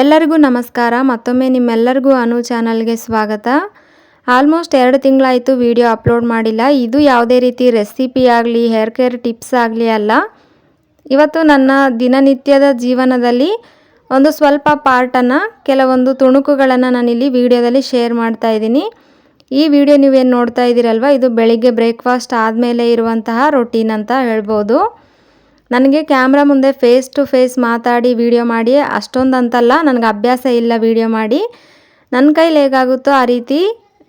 ಎಲ್ಲರಿಗೂ ನಮಸ್ಕಾರ. ಮತ್ತೊಮ್ಮೆ ನಿಮ್ಮೆಲ್ಲರಿಗೂ ಅನು ಚಾನಲ್ಗೆ ಸ್ವಾಗತ. ಆಲ್ಮೋಸ್ಟ್ ಎರಡು ತಿಂಗಳಾಯಿತು ವಿಡಿಯೋ ಅಪ್ಲೋಡ್ ಮಾಡಿಲ್ಲ. ಇದು ಯಾವುದೇ ರೀತಿ ರೆಸಿಪಿ ಆಗಲಿ, ಹೇರ್ ಕೇರ್ ಟಿಪ್ಸ್ ಆಗಲಿ ಅಲ್ಲ. ಇವತ್ತು ನನ್ನ ದಿನನಿತ್ಯದ ಜೀವನದಲ್ಲಿ ಒಂದು ಸ್ವಲ್ಪ ಪಾರ್ಟನ್ನು, ಕೆಲವೊಂದು ತುಣುಕುಗಳನ್ನು ನಾನಿಲ್ಲಿ ವಿಡಿಯೋದಲ್ಲಿ ಶೇರ್ ಮಾಡ್ತಾ ಇದ್ದೀನಿ. ಈ ವಿಡಿಯೋ ನೀವೇನು ನೋಡ್ತಾ ಇದ್ದೀರಲ್ವ, ಇದು ಬೆಳಿಗ್ಗೆ ಬ್ರೇಕ್ಫಾಸ್ಟ್ ಆದಮೇಲೆ ಇರುವಂತಹ ರೊಟೀನ್ ಅಂತ ಹೇಳ್ಬೋದು. ನನಗೆ ಕ್ಯಾಮ್ರಾ ಮುಂದೆ ಫೇಸ್ ಟು ಫೇಸ್ ಮಾತಾಡಿ ವಿಡಿಯೋ ಮಾಡಿ ಅಷ್ಟೊಂದು ಅಂತಲ್ಲ ನನಗೆ ಅಭ್ಯಾಸ ಇಲ್ಲ ವಿಡಿಯೋ ಮಾಡಿ. ನನ್ನ ಕೈಲಿ ಹೇಗಾಗುತ್ತೋ ಆ ರೀತಿ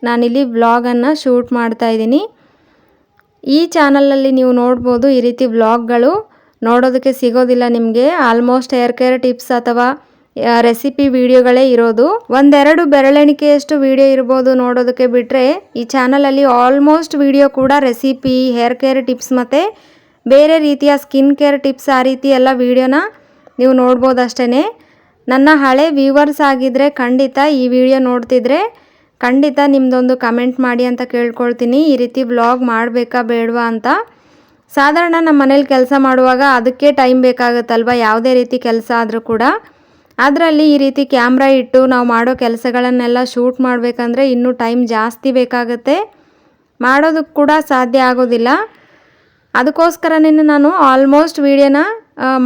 ನಾನಿಲ್ಲಿ ವ್ಲಾಗನ್ನು ಶೂಟ್ ಮಾಡ್ತಾ ಇದ್ದೀನಿ. ಈ ಚಾನಲಲ್ಲಿ ನೀವು ನೋಡ್ಬೋದು ಈ ರೀತಿ ವ್ಲಾಗ್ಗಳು ನೋಡೋದಕ್ಕೆ ಸಿಗೋದಿಲ್ಲ ನಿಮಗೆ. ಆಲ್ಮೋಸ್ಟ್ ಹೇರ್ ಕೇರ್ ಟಿಪ್ಸ್ ಅಥವಾ ರೆಸಿಪಿ ವಿಡಿಯೋಗಳೇ ಇರೋದು. ಒಂದೆರಡು ಬೆರಳೆಣಿಕೆಯಷ್ಟು ವಿಡಿಯೋ ಇರ್ಬೋದು ನೋಡೋದಕ್ಕೆ ಬಿಟ್ಟರೆ ಈ ಚಾನಲಲ್ಲಿ ಆಲ್ಮೋಸ್ಟ್ ವಿಡಿಯೋ ಕೂಡ ರೆಸಿಪಿ ಹೇರ್ ಕೇರ್ ಟಿಪ್ಸ್ ಮತ್ತು ಬೇರೆ ರೀತಿಯ ಸ್ಕಿನ್ ಕೇರ್ ಟಿಪ್ಸ್ ಆ ರೀತಿ ಎಲ್ಲ ವೀಡಿಯೋನ ನೀವು ನೋಡ್ಬೋದು ಅಷ್ಟೇ ನನ್ನ ಹಳೆ ವ್ಯೂವರ್ಸ್ ಆಗಿದ್ದರೆ ಖಂಡಿತ ಈ ವಿಡಿಯೋ ನೋಡ್ತಿದ್ರೆ ಖಂಡಿತ ನಿಮ್ಮದೊಂದು ಕಮೆಂಟ್ ಮಾಡಿ ಅಂತ ಕೇಳ್ಕೊಳ್ತೀನಿ. ಈ ರೀತಿ ವ್ಲಾಗ್ ಮಾಡಬೇಕಾ ಬೇಡವಾ ಅಂತ. ಸಾಧಾರಣ ನಮ್ಮ ಮನೇಲಿ ಕೆಲಸ ಮಾಡುವಾಗ ಅದಕ್ಕೆ ಟೈಮ್ ಬೇಕಾಗುತ್ತಲ್ವ? ಯಾವುದೇ ರೀತಿ ಕೆಲಸ ಆದರೂ ಕೂಡ. ಅದರಲ್ಲಿ ಈ ರೀತಿ ಕ್ಯಾಮ್ರಾ ಇಟ್ಟು ನಾವು ಮಾಡೋ ಕೆಲಸಗಳನ್ನೆಲ್ಲ ಶೂಟ್ ಮಾಡಬೇಕಂದ್ರೆ ಇನ್ನೂ ಟೈಮ್ ಜಾಸ್ತಿ ಬೇಕಾಗುತ್ತೆ. ಮಾಡೋದಕ್ಕೆ ಕೂಡ ಸಾಧ್ಯ ಆಗೋದಿಲ್ಲ. ಅದಕ್ಕೋಸ್ಕರನೇ ನಾನು ಆಲ್ಮೋಸ್ಟ್ ವೀಡಿಯೋನ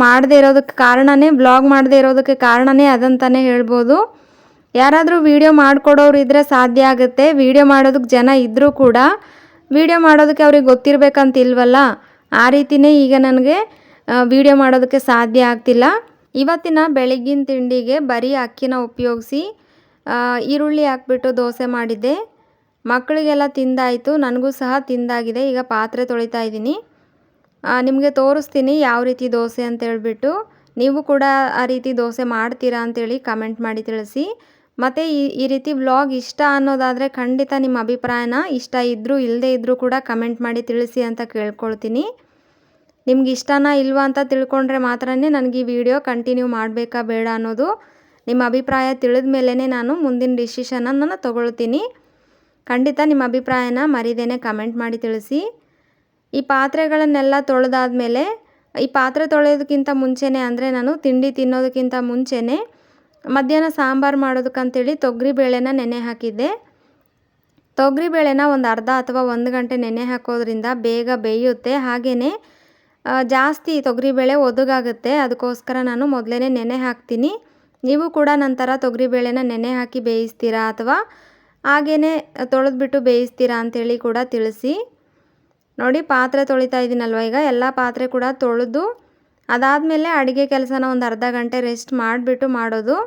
ಮಾಡದೇ ಇರೋದಕ್ಕೆ ಕಾರಣನೇ ಬ್ಲಾಗ್ ಮಾಡದೇ ಇರೋದಕ್ಕೆ ಕಾರಣನೇ ಅದಂತಲೇ ಹೇಳ್ಬೋದು. ಯಾರಾದರೂ ವೀಡಿಯೋ ಮಾಡಿಕೊಡೋರು ಇದ್ದರೆ ಸಾಧ್ಯ ಆಗುತ್ತೆ. ವೀಡಿಯೋ ಮಾಡೋದಕ್ಕೆ ಜನ ಇದ್ದರೂ ಕೂಡ ವೀಡಿಯೋ ಮಾಡೋದಕ್ಕೆ ಅವ್ರಿಗೆ ಗೊತ್ತಿರಬೇಕಂತಿಲ್ವಲ್ಲ ಆ ರೀತಿಯೇ ಈಗ ನನಗೆ ವೀಡಿಯೋ ಮಾಡೋದಕ್ಕೆ ಸಾಧ್ಯ ಆಗ್ತಿಲ್ಲ. ಇವತ್ತಿನ ಬೆಳಗಿನ ತಿಂಡಿಗೆ ಬರೀ ಅಕ್ಕಿನ ಉಪಯೋಗಿಸಿ ಈರುಳ್ಳಿ ಹಾಕ್ಬಿಟ್ಟು ದೋಸೆ ಮಾಡಿದ್ದೆ. ಮಕ್ಕಳಿಗೆಲ್ಲ ತಿಂದಾಯಿತು, ನನಗೂ ಸಹ ತಿಂದಾಗಿದೆ. ಈಗ ಪಾತ್ರೆ ತೊಳಿತಾ ಇದ್ದೀನಿ. ನಿಮಗೆ ತೋರಿಸ್ತೀನಿ ಯಾವ ರೀತಿ ದೋಸೆ ಅಂತ ಹೇಳ್ಬಿಟ್ಟು. ನೀವು ಕೂಡ ಆ ರೀತಿ ದೋಸೆ ಮಾಡ್ತೀರಾ ಅಂತೇಳಿ ಕಮೆಂಟ್ ಮಾಡಿ ತಿಳಿಸಿ. ಮತ್ತು ಈ ಈ ರೀತಿ ವ್ಲಾಗ್ ಇಷ್ಟ ಅನ್ನೋದಾದರೆ ಖಂಡಿತ ನಿಮ್ಮ ಅಭಿಪ್ರಾಯನ ಇಷ್ಟ ಇದ್ದರೂ ಇಲ್ಲದೇ ಇದ್ದರೂ ಕೂಡ ಕಮೆಂಟ್ ಮಾಡಿ ತಿಳಿಸಿ ಅಂತ ಕೇಳ್ಕೊಳ್ತೀನಿ. ನಿಮ್ಗೆ ಇಷ್ಟನಾ ಇಲ್ವಾ ಅಂತ ತಿಳ್ಕೊಂಡ್ರೆ ಮಾತ್ರ ನನಗೆ ಈ ವಿಡಿಯೋ ಕಂಟಿನ್ಯೂ ಮಾಡಬೇಕಾ ಬೇಡ ಅನ್ನೋದು ನಿಮ್ಮ ಅಭಿಪ್ರಾಯ ತಿಳಿದ ಮೇಲೇ ನಾನು ಮುಂದಿನ ಡಿಸಿಷನನ್ನು ತಗೊಳ್ತೀನಿ. ಖಂಡಿತ ನಿಮ್ಮ ಅಭಿಪ್ರಾಯನ ಮರಿದೇನೆ ಕಮೆಂಟ್ ಮಾಡಿ ತಿಳಿಸಿ. ಈ ಪಾತ್ರೆಗಳನ್ನೆಲ್ಲ ತೊಳೆದಾದ್ಮೇಲೆ, ಈ ಪಾತ್ರೆ ತೊಳೆಯೋದಕ್ಕಿಂತ ಮುಂಚೆನೇ ಅಂದರೆ ನಾನು ತಿಂಡಿ ತಿನ್ನೋದಕ್ಕಿಂತ ಮುಂಚೆನೇ ಮಧ್ಯಾಹ್ನ ಸಾಂಬಾರು ಮಾಡೋದಕ್ಕಂತೇಳಿ ತೊಗರಿ ಬೇಳೆನ ನೆನೆ ಹಾಕಿದ್ದೆ. ತೊಗರಿ ಬೇಳೆನ ಒಂದು ಅರ್ಧ ಅಥವಾ ಒಂದು ಗಂಟೆ ನೆನೆ ಹಾಕೋದ್ರಿಂದ ಬೇಗ ಬೇಯುತ್ತೆ. ಹಾಗೆಯೇ ಜಾಸ್ತಿ ತೊಗರಿಬೇಳೆ ಒದಗಾಗುತ್ತೆ. ಅದಕ್ಕೋಸ್ಕರ ನಾನು ಮೊದಲೇ ನೆನೆ ಹಾಕ್ತೀನಿ. ನೀವು ಕೂಡ ನಂತರ ತೊಗರಿಬೇಳೆನ ನೆನೆ ಹಾಕಿ ಬೇಯಿಸ್ತೀರಾ ಅಥವಾ ಹಾಗೇ ತೊಳೆದ್ಬಿಟ್ಟು ಬೇಯಿಸ್ತೀರಾ ಅಂಥೇಳಿ ಕೂಡ ತಿಳಿಸಿ. ನೋಡಿ ಪಾತ್ರೆ ತೊಳಿತಾ ಇದ್ದೀನಲ್ವ ಈಗ? ಎಲ್ಲ ಪಾತ್ರೆ ಕೂಡ ತೊಳೆದು ಅದಾದಮೇಲೆ ಅಡುಗೆ ಕೆಲಸನ ಒಂದು ಅರ್ಧ ಗಂಟೆ ರೆಸ್ಟ್ ಮಾಡಿಬಿಟ್ಟು ಮಾಡೋದು.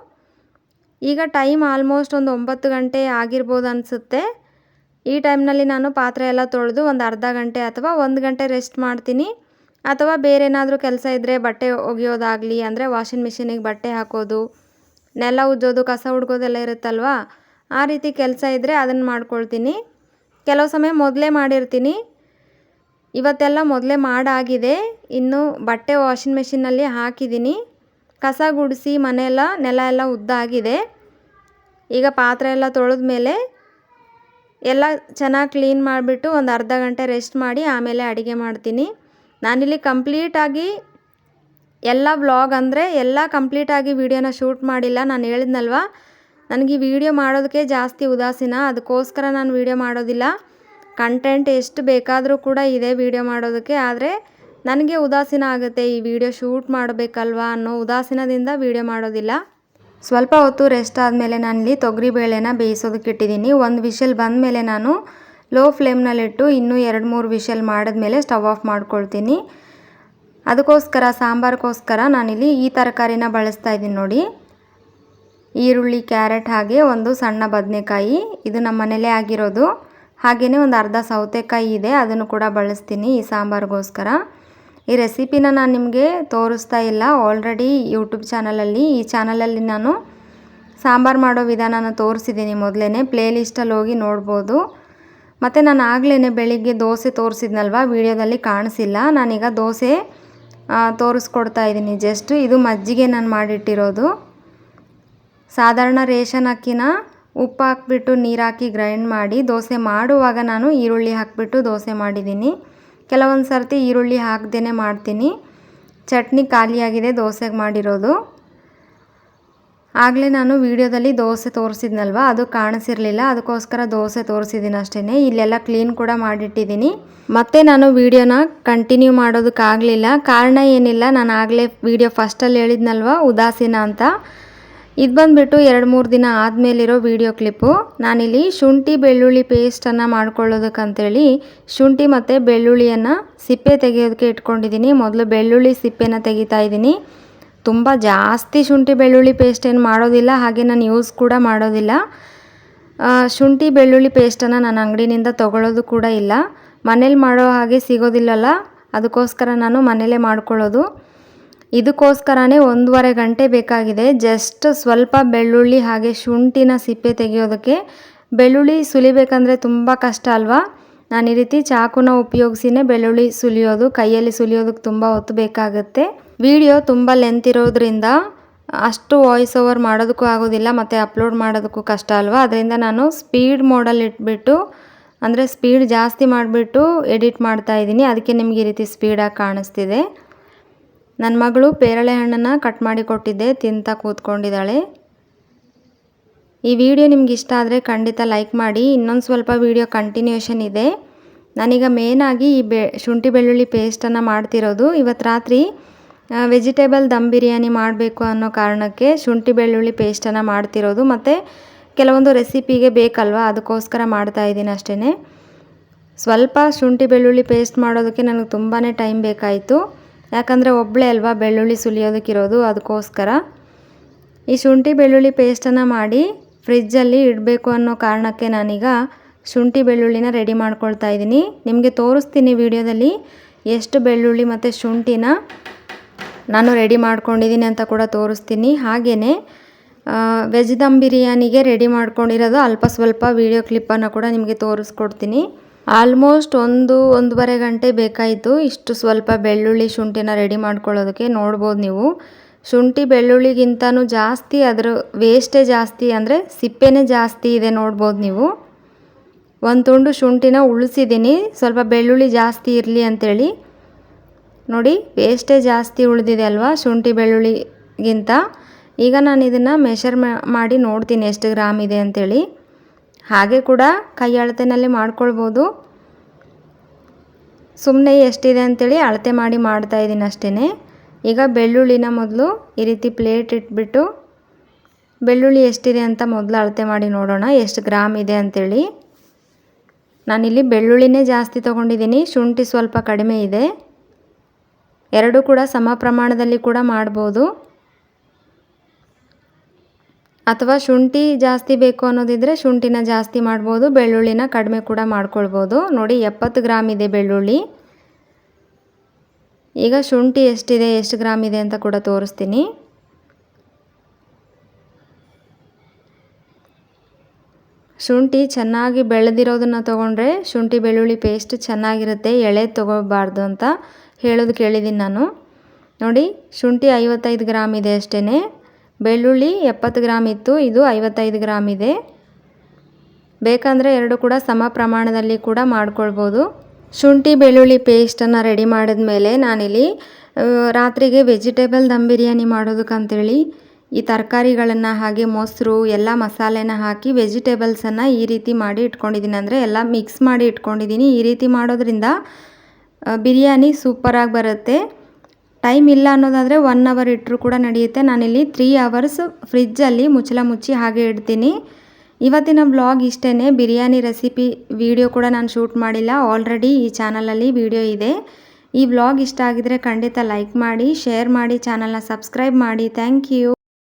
ಈಗ ಟೈಮ್ ಆಲ್ಮೋಸ್ಟ್ ಒಂದು ಒಂಬತ್ತು ಗಂಟೆ ಆಗಿರ್ಬೋದು ಅನಿಸುತ್ತೆ. ಈ ಟೈಮ್ನಲ್ಲಿ ನಾನು ಪಾತ್ರೆ ಎಲ್ಲ ತೊಳೆದು ಒಂದು ಅರ್ಧ ಗಂಟೆ ಅಥವಾ ಒಂದು ಗಂಟೆ ರೆಸ್ಟ್ ಮಾಡ್ತೀನಿ. ಅಥವಾ ಬೇರೆ ಏನಾದರೂ ಕೆಲಸ ಇದ್ದರೆ ಬಟ್ಟೆ ಒಗೆಯೋದಾಗಲಿ, ಅಂದರೆ ವಾಷಿಂಗ್ ಮಿಷಿನಿಗೆ ಬಟ್ಟೆ ಹಾಕೋದು, ನೆಲ ಉಜ್ಜೋದು, ಕಸ ಹುಡ್ಕೋದೆಲ್ಲ ಇರುತ್ತಲ್ವ? ಆ ರೀತಿ ಕೆಲಸ ಇದ್ದರೆ ಅದನ್ನು ಮಾಡ್ಕೊಳ್ತೀನಿ. ಕೆಲವು ಸಮಯ ಮೊದಲೇ ಮಾಡಿರ್ತೀನಿ. ಇವತ್ತೆಲ್ಲ ಮೊದಲೇ ಮಾಡಾಗಿದೆ. ಇನ್ನು ಬಟ್ಟೆ ವಾಷಿಂಗ್ ಮೆಷಿನಲ್ಲಿ ಹಾಕಿದ್ದೀನಿ. ಕಸ ಗುಡಿಸಿ ಮನೆಯೆಲ್ಲ ನೆಲ ಎಲ್ಲ ಉದ್ದಾಗಿದೆ. ಈಗ ಪಾತ್ರೆ ಎಲ್ಲ ತೊಳೆದ ಮೇಲೆ ಎಲ್ಲ ಚೆನ್ನಾಗಿ ಕ್ಲೀನ್ ಮಾಡಿಬಿಟ್ಟು ಒಂದು ಅರ್ಧ ಗಂಟೆ ರೆಸ್ಟ್ ಮಾಡಿ ಆಮೇಲೆ ಅಡುಗೆ ಮಾಡ್ತೀನಿ. ನಾನಿಲ್ಲಿ ಕಂಪ್ಲೀಟಾಗಿ ಎಲ್ಲ ವ್ಲಾಗ್ ಅಂದರೆ ಎಲ್ಲ ಕಂಪ್ಲೀಟಾಗಿ ವೀಡಿಯೋನ ಶೂಟ್ ಮಾಡಿಲ್ಲ, ನಾನು ಹೇಳಿದ್ನಲ್ವ? ನನಗೆ ಈ ವಿಡಿಯೋ ಮಾಡೋದಕ್ಕೆ ಜಾಸ್ತಿ ಉದಾಸೀನ, ಅದಕ್ಕೋಸ್ಕರ ನಾನು ವೀಡಿಯೋ ಮಾಡೋದಿಲ್ಲ. ಕಂಟೆಂಟ್ ಎಷ್ಟು ಬೇಕಾದರೂ ಕೂಡ ಇದೆ ವಿಡಿಯೋ ಮಾಡೋದಕ್ಕೆ, ಆದರೆ ನನಗೆ ಉದಾಸೀನ ಆಗುತ್ತೆ ಈ ವಿಡಿಯೋ ಶೂಟ್ ಮಾಡಬೇಕಲ್ವಾ ಅನ್ನೋ ಉದಾಸೀನದಿಂದ ವಿಡಿಯೋ ಮಾಡೋದಿಲ್ಲ. ಸ್ವಲ್ಪ ಹೊತ್ತು ರೆಸ್ಟ್ ಆದಮೇಲೆ ನಾನಿಲ್ಲಿ ತೊಗರಿ ಬೇಳೆನ ಬೇಯಿಸೋದಕ್ಕೆ ಇಟ್ಟಿದ್ದೀನಿ. ಒಂದು ವಿಷಲ್ ಬಂದಮೇಲೆ ನಾನು ಲೋ ಫ್ಲೇಮ್ನಲ್ಲಿಟ್ಟು ಇನ್ನೂ ಎರಡು ಮೂರು ವಿಷಲ್ ಮಾಡಿದ್ಮೇಲೆ ಸ್ಟವ್ ಆಫ್ ಮಾಡ್ಕೊಳ್ತೀನಿ. ಅದಕ್ಕೋಸ್ಕರ ಸಾಂಬಾರ್ಗೋಸ್ಕರ ನಾನಿಲ್ಲಿ ಈ ತರಕಾರಿನ ಬಳಸ್ತಾ ಇದ್ದೀನಿ ನೋಡಿ. ಈರುಳ್ಳಿ, ಕ್ಯಾರೆಟ್ ಹಾಗೆ ಒಂದು ಸಣ್ಣ ಬದನೆಕಾಯಿ. ಇದು ನಮ್ಮ ಮನೇಲೇ ಆಗಿರೋದು. ಹಾಗೆಯೇ ಒಂದು ಅರ್ಧ ಸೌತೆಕಾಯಿ ಇದೆ, ಅದನ್ನು ಕೂಡ ಬಳಸ್ತೀನಿ ಈ ಸಾಂಬಾರಿಗೋಸ್ಕರ. ಈ ರೆಸಿಪಿನ ನಾನು ನಿಮಗೆ ತೋರಿಸ್ತಾ ಇಲ್ಲ ಆಲ್ರೆಡಿ ಯೂಟ್ಯೂಬ್ ಚಾನಲಲ್ಲಿ. ಈ ಚಾನಲಲ್ಲಿ ನಾನು ಸಾಂಬಾರು ಮಾಡೋ ವಿಧಾನನ ತೋರಿಸಿದ್ದೀನಿ ಮೊದಲೇ ಪ್ಲೇ ಲಿಸ್ಟಲ್ಲಿ ಹೋಗಿ ನೋಡ್ಬೋದು. ಮತ್ತು ನಾನು ಆಗಲೇ ಬೆಳಿಗ್ಗೆ ದೋಸೆ ತೋರಿಸಿದ್ನಲ್ವ, ವೀಡಿಯೋದಲ್ಲಿ ಕಾಣಿಸಿಲ್ಲ. ನಾನೀಗ ದೋಸೆ ತೋರಿಸ್ಕೊಡ್ತಾ ಇದ್ದೀನಿ ಜಸ್ಟ್ ಇದು ಮಜ್ಜಿಗೆ ನಾನು ಮಾಡಿಟ್ಟಿರೋದು. ಸಾಧಾರಣ ರೇಷನ್ ಅಕ್ಕಿನ ಉಪ್ಪು ಹಾಕ್ಬಿಟ್ಟು ನೀರು ಹಾಕಿ ಗ್ರೈಂಡ್ ಮಾಡಿ ದೋಸೆ ಮಾಡುವಾಗ ನಾನು ಈರುಳ್ಳಿ ಹಾಕಿಬಿಟ್ಟು ದೋಸೆ ಮಾಡಿದ್ದೀನಿ. ಕೆಲವೊಂದು ಸರ್ತಿ ಈರುಳ್ಳಿ ಹಾಕ್ದೇ ಮಾಡ್ತೀನಿ. ಚಟ್ನಿ ಖಾಲಿಯಾಗಿದೆ ದೋಸೆಗೆ ಮಾಡಿರೋದು. ಆಗಲೇ ನಾನು ವೀಡಿಯೋದಲ್ಲಿ ದೋಸೆ ತೋರಿಸಿದ್ನಲ್ವ? ಅದು ಕಾಣಿಸಿರಲಿಲ್ಲ. ಅದಕ್ಕೋಸ್ಕರ ದೋಸೆ ತೋರಿಸಿದ್ದೀನಿ ಅಷ್ಟೇ ಇಲ್ಲೆಲ್ಲ ಕ್ಲೀನ್ ಕೂಡ ಮಾಡಿಟ್ಟಿದ್ದೀನಿ ಮತ್ತೆ ನಾನು ವೀಡಿಯೋನ ಕಂಟಿನ್ಯೂ ಮಾಡೋದಕ್ಕಾಗಲಿಲ್ಲ. ಕಾರಣ ಏನಿಲ್ಲ. ನಾನು ಆಗಲೇ ವಿಡಿಯೋ ಫಸ್ಟಲ್ಲಿ ಹೇಳಿದ್ನಲ್ವ? ಉದಾಸೀನ ಅಂತ. ಇದು ಬಂದುಬಿಟ್ಟು ಎರಡು ಮೂರು ದಿನ ಆದಮೇಲಿರೋ ವಿಡಿಯೋ ಕ್ಲಿಪ್ಪು. ನಾನಿಲ್ಲಿ ಶುಂಠಿ ಬೆಳ್ಳುಳ್ಳಿ ಪೇಸ್ಟನ್ನು ಮಾಡ್ಕೊಳ್ಳೋದಕ್ಕಂತೇಳಿ ಶುಂಠಿ ಮತ್ತು ಬೆಳ್ಳುಳ್ಳಿಯನ್ನು ಸಿಪ್ಪೆ ತೆಗೆಯೋದಕ್ಕೆ ಇಟ್ಕೊಂಡಿದ್ದೀನಿ. ಮೊದಲು ಬೆಳ್ಳುಳ್ಳಿ ಸಿಪ್ಪೆನ ತೆಗಿತಾ ಇದ್ದೀನಿ. ತುಂಬ ಜಾಸ್ತಿ ಶುಂಠಿ ಬೆಳ್ಳುಳ್ಳಿ ಪೇಸ್ಟ್ ಏನು ಮಾಡೋದಿಲ್ಲ, ಹಾಗೆ ನಾನು ಯೂಸ್ ಕೂಡ ಮಾಡೋದಿಲ್ಲ. ಶುಂಠಿ ಬೆಳ್ಳುಳ್ಳಿ ಪೇಸ್ಟನ್ನು ನಾನು ಅಂಗಡಿನಿಂದ ತೊಗೊಳ್ಳೋದು ಕೂಡ ಇಲ್ಲ. ಮನೇಲಿ ಮಾಡೋ ಹಾಗೆ ಸಿಗೋದಿಲ್ಲಲ್ಲ, ಅದಕ್ಕೋಸ್ಕರ ನಾನು ಮನೇಲೇ ಮಾಡ್ಕೊಳ್ಳೋದು. ಇದಕ್ಕೋಸ್ಕರನೇ ಒಂದೂವರೆ ಗಂಟೆ ಬೇಕಾಗಿದೆ. ಜಸ್ಟ್ ಸ್ವಲ್ಪ ಬೆಳ್ಳುಳ್ಳಿ ಹಾಗೆ ಶುಂಠಿನ ಸಿಪ್ಪೆ ತೆಗೆಯೋದಕ್ಕೆ. ಬೆಳ್ಳುಳ್ಳಿ ಸುಲಿಬೇಕಂದ್ರೆ ತುಂಬ ಕಷ್ಟ ಅಲ್ವಾ? ನಾನು ಈ ರೀತಿ ಚಾಕುನ ಉಪಯೋಗಿಸಿನೇ ಬೆಳ್ಳುಳ್ಳಿ ಸುಲಿಯೋದು, ಕೈಯಲ್ಲಿ ಸುಲಿಯೋದಕ್ಕೆ ತುಂಬ ಹೊತ್ತು ಬೇಕಾಗುತ್ತೆ. ವಿಡಿಯೋ ತುಂಬ ಲೆಂತ್ ಇರೋದ್ರಿಂದ ಅಷ್ಟು ವಾಯ್ಸ್ ಓವರ್ ಮಾಡೋದಕ್ಕೂ ಆಗೋದಿಲ್ಲ, ಮತ್ತು ಅಪ್ಲೋಡ್ ಮಾಡೋದಕ್ಕೂ ಕಷ್ಟ ಅಲ್ವಾ? ಅದರಿಂದ ನಾನು ಸ್ಪೀಡ್ ಮೋಡಲ್ಲಿ ಇಟ್ಬಿಟ್ಟು, ಅಂದರೆ ಸ್ಪೀಡ್ ಜಾಸ್ತಿ ಮಾಡಿಬಿಟ್ಟು ಎಡಿಟ್ ಮಾಡ್ತಾ ಇದ್ದೀನಿ. ಅದಕ್ಕೆ ನಿಮಗೆ ಈ ರೀತಿ ಸ್ಪೀಡಾಗಿ ಕಾಣಿಸ್ತಿದೆ. ನನ್ನ ಮಗಳು ಪೇರಳೆ ಹಣ್ಣನ್ನು ಕಟ್ ಮಾಡಿ ಕೊಟ್ಟಿದ್ದೆ, ತಿಂತಾ ಕೂತ್ಕೊಂಡಿದ್ದಾಳೆ. ಈ ವಿಡಿಯೋ ನಿಮ್ಗೆ ಇಷ್ಟ ಆದರೆ ಖಂಡಿತ ಲೈಕ್ ಮಾಡಿ. ಇನ್ನೊಂದು ಸ್ವಲ್ಪ ವಿಡಿಯೋ ಕಂಟಿನ್ಯೂಷನ್ ಇದೆ. ನಾನೀಗ ಮೇನಾಗಿ ಈ ಬೆ, ಶುಂಠಿ ಬೆಳ್ಳುಳ್ಳಿ ಪೇಸ್ಟನ್ನು ಮಾಡ್ತಿರೋದು. ಇವತ್ತು ರಾತ್ರಿ ವೆಜಿಟೇಬಲ್ ದಮ್ ಬಿರಿಯಾನಿ ಮಾಡಬೇಕು ಅನ್ನೋ ಕಾರಣಕ್ಕೆ ಶುಂಠಿ ಬೆಳ್ಳುಳ್ಳಿ ಪೇಸ್ಟನ್ನು ಮಾಡ್ತಿರೋದು. ಮತ್ತು ಕೆಲವೊಂದು ರೆಸಿಪಿಗೆ ಬೇಕಲ್ವ, ಅದಕ್ಕೋಸ್ಕರ ಮಾಡ್ತಾ ಇದ್ದೀನಿ ಅಷ್ಟೇ ಸ್ವಲ್ಪ ಶುಂಠಿ ಬೆಳ್ಳುಳ್ಳಿ ಪೇಸ್ಟ್ ಮಾಡೋದಕ್ಕೆ ನನಗೆ ತುಂಬಾ ಟೈಮ್ ಬೇಕಾಯಿತು. ಯಾಕಂದರೆ ಒಬ್ಬಳೇ ಅಲ್ವಾ ಬೆಳ್ಳುಳ್ಳಿ ಸುಲಿಯೋದಕ್ಕಿರೋದು ಅದಕ್ಕೋಸ್ಕರ. ಈ ಶುಂಠಿ ಬೆಳ್ಳುಳ್ಳಿ ಪೇಸ್ಟನ್ನು ಮಾಡಿ ಫ್ರಿಜ್ಜಲ್ಲಿ ಇಡಬೇಕು ಅನ್ನೋ ಕಾರಣಕ್ಕೆ ನಾನೀಗ ಶುಂಠಿ ಬೆಳ್ಳುಳ್ಳಿನ ರೆಡಿ ಮಾಡ್ಕೊಳ್ತಾ ಇದ್ದೀನಿ. ನಿಮಗೆ ತೋರಿಸ್ತೀನಿ ವಿಡಿಯೋದಲ್ಲಿ ಎಷ್ಟು ಬೆಳ್ಳುಳ್ಳಿ ಮತ್ತು ಶುಂಠಿನ ನಾನು ರೆಡಿ ಮಾಡ್ಕೊಂಡಿದ್ದೀನಿ ಅಂತ ಕೂಡ ತೋರಿಸ್ತೀನಿ. ಹಾಗೆಯೇ ವೆಜ್ ದಮ್ ಬಿರಿಯಾನಿಗೆ ರೆಡಿ ಮಾಡ್ಕೊಂಡಿರೋದು ಅಲ್ಪ ಸ್ವಲ್ಪ ವೀಡಿಯೋ ಕ್ಲಿಪ್ಪನ್ನು ಕೂಡ ನಿಮಗೆ ತೋರಿಸ್ಕೊಡ್ತೀನಿ. ಆಲ್ಮೋಸ್ಟ್ ಒಂದು, ಒಂದೂವರೆ ಗಂಟೆ ಬೇಕಾಯಿತು. ಇಷ್ಟು ಸ್ವಲ್ಪ ಬೆಳ್ಳುಳ್ಳಿ ಶುಂಠಿನ ರೆಡಿ ಮಾಡ್ಕೊಳ್ಳೋದಕ್ಕೆ ನೋಡ್ಬೋದು ನೀವು. ಶುಂಠಿ ಬೆಳ್ಳುಳ್ಳಿಗಿಂತನೂ ಜಾಸ್ತಿ, ಅದರ ವೇಸ್ಟೇ ಜಾಸ್ತಿ ಅಂದರೆ ಸಿಪ್ಪೆನೇ ಜಾಸ್ತಿ ಇದೆ ನೋಡ್ಬೋದು ನೀವು. ಒಂದು ತುಂಡು ಶುಂಠಿನ ಉಳಿಸಿದ್ದೀನಿ. ಸ್ವಲ್ಪ ಬೆಳ್ಳುಳ್ಳಿ ಜಾಸ್ತಿ ಇರಲಿ ಅಂಥೇಳಿ ನೋಡಿ ವೇಸ್ಟೇ ಜಾಸ್ತಿ ಉಳಿದಿದೆ ಅಲ್ವಾ ಶುಂಠಿ ಬೆಳ್ಳುಳ್ಳಿಗಿಂತ. ಈಗ ನಾನು ಇದನ್ನು ಮೆಷರ್ ಮಾಡಿ ನೋಡ್ತೀನಿ ಎಷ್ಟು ಗ್ರಾಮ್ ಇದೆ ಅಂಥೇಳಿ ಹಾಗೆ ಕೂಡ ಕೈ ಅಳತೆನಲ್ಲಿ ಮಾಡ್ಕೊಳ್ಬೋದು. ಸುಮ್ಮನೆ ಎಷ್ಟಿದೆ ಅಂಥೇಳಿ ಅಳತೆ ಮಾಡಿ ಮಾಡ್ತಾ ಇದ್ದೀನಿ ಅಷ್ಟೇ ಈಗ ಬೆಳ್ಳುಳ್ಳಿನ ಮೊದಲು ಈ ರೀತಿ ಪ್ಲೇಟ್ ಇಟ್ಬಿಟ್ಟು ಬೆಳ್ಳುಳ್ಳಿ ಎಷ್ಟಿದೆ ಅಂತ ಮೊದಲು ಅಳತೆ ಮಾಡಿ ನೋಡೋಣ, ಎಷ್ಟು ಗ್ರಾಮ್ ಇದೆ ಅಂಥೇಳಿ ನಾನಿಲ್ಲಿ ಬೆಳ್ಳುಳ್ಳಿನೇ ಜಾಸ್ತಿ ತೊಗೊಂಡಿದ್ದೀನಿ, ಶುಂಠಿ ಸ್ವಲ್ಪ ಕಡಿಮೆ ಇದೆ. ಎರಡೂ ಕೂಡ ಸಮ ಪ್ರಮಾಣದಲ್ಲಿ ಕೂಡ ಮಾಡ್ಬೋದು. ಅಥವಾ ಶುಂಠಿ ಜಾಸ್ತಿ ಬೇಕು ಅನ್ನೋದಿದ್ರೆ ಶುಂಠಿನ ಜಾಸ್ತಿ ಮಾಡ್ಬೋದು, ಬೆಳ್ಳುಳ್ಳಿನ ಕಡಿಮೆ ಕೂಡ ಮಾಡ್ಕೊಳ್ಬೋದು. ನೋಡಿ, ಎಪ್ಪತ್ತು ಗ್ರಾಮ್ ಇದೆ ಬೆಳ್ಳುಳ್ಳಿ. ಈಗ ಶುಂಠಿ ಎಷ್ಟಿದೆ, ಎಷ್ಟು ಗ್ರಾಮ್ ಇದೆ ಅಂತ ಕೂಡ ತೋರಿಸ್ತೀನಿ. ಶುಂಠಿ ಚೆನ್ನಾಗಿ ಬೆಳೆದಿರೋದನ್ನು ತೊಗೊಂಡ್ರೆ ಶುಂಠಿ ಬೆಳ್ಳುಳ್ಳಿ ಪೇಸ್ಟ್ ಚೆನ್ನಾಗಿರುತ್ತೆ, ಎಳೆ ತೊಗೋಬಾರ್ದು ಅಂತ ಹೇಳೋದು ಕೇಳಿದ್ದೀನಿ ನಾನು. ನೋಡಿ, ಶುಂಠಿ ಐವತ್ತೈದು ಗ್ರಾಮ್ ಇದೆ ಅಷ್ಟೇ ಬೆಳ್ಳುಳ್ಳಿ ಎಪ್ಪತ್ತು ಗ್ರಾಮ್ ಇತ್ತು, ಇದು ಐವತ್ತೈದು ಗ್ರಾಮ್ ಇದೆ. ಬೇಕಂದರೆ ಎರಡು ಕೂಡ ಸಮ ಪ್ರಮಾಣದಲ್ಲಿ ಕೂಡ ಮಾಡ್ಕೊಳ್ಬೋದು. ಶುಂಠಿ ಬೆಳ್ಳುಳ್ಳಿ ಪೇಸ್ಟನ್ನು ರೆಡಿ ಮಾಡಿದ ಮೇಲೆ ನಾನಿಲ್ಲಿ ರಾತ್ರಿಗೆ ವೆಜಿಟೇಬಲ್ ದಮ್ ಬಿರಿಯಾನಿ ಮಾಡೋದಕ್ಕಂತೇಳಿ ಈ ತರಕಾರಿಗಳನ್ನು ಹಾಗೆ ಮೊಸರು, ಎಲ್ಲ ಮಸಾಲೆನ ಹಾಕಿ ವೆಜಿಟೇಬಲ್ಸನ್ನು ಈ ರೀತಿ ಮಾಡಿ ಇಟ್ಕೊಂಡಿದ್ದೀನಿ. ಅಂದರೆ ಎಲ್ಲ ಮಿಕ್ಸ್ ಮಾಡಿ ಇಟ್ಕೊಂಡಿದ್ದೀನಿ. ಈ ರೀತಿ ಮಾಡೋದ್ರಿಂದ ಬಿರಿಯಾನಿ ಸೂಪರಾಗಿ ಬರುತ್ತೆ. ಟೈಮ್ ಇಲ್ಲ ಅನ್ನೋದಾದರೆ ಒನ್ ಅವರ್ ಇಟ್ಟರೂ ಕೂಡ ನಡೆಯುತ್ತೆ. ನಾನಿಲ್ಲಿ ತ್ರೀ ಅವರ್ಸ್ ಫ್ರಿಜ್ಜಲ್ಲಿ ಮುಚ್ಚಲ ಮುಚ್ಚಿ ಹಾಗೆ ಇಡ್ತೀನಿ. ಇವತ್ತಿನ ಬ್ಲಾಗ್ ಇಷ್ಟೇ ಬಿರಿಯಾನಿ ರೆಸಿಪಿ ವಿಡಿಯೋ ಕೂಡ ನಾನು ಶೂಟ್ ಮಾಡಿಲ್ಲ. ಆಲ್ರೆಡಿ ಈ ಚಾನಲಲ್ಲಿ ವಿಡಿಯೋ ಇದೆ. ಈ ವ್ಲಾಗ್ ಇಷ್ಟ ಆಗಿದರೆ ಖಂಡಿತ ಲೈಕ್ ಮಾಡಿ ಶೇರ್ ಮಾಡಿ ಚಾನಲ್ನ ಸಬ್ಸ್ಕ್ರೈಬ್ ಮಾಡಿ. Thank you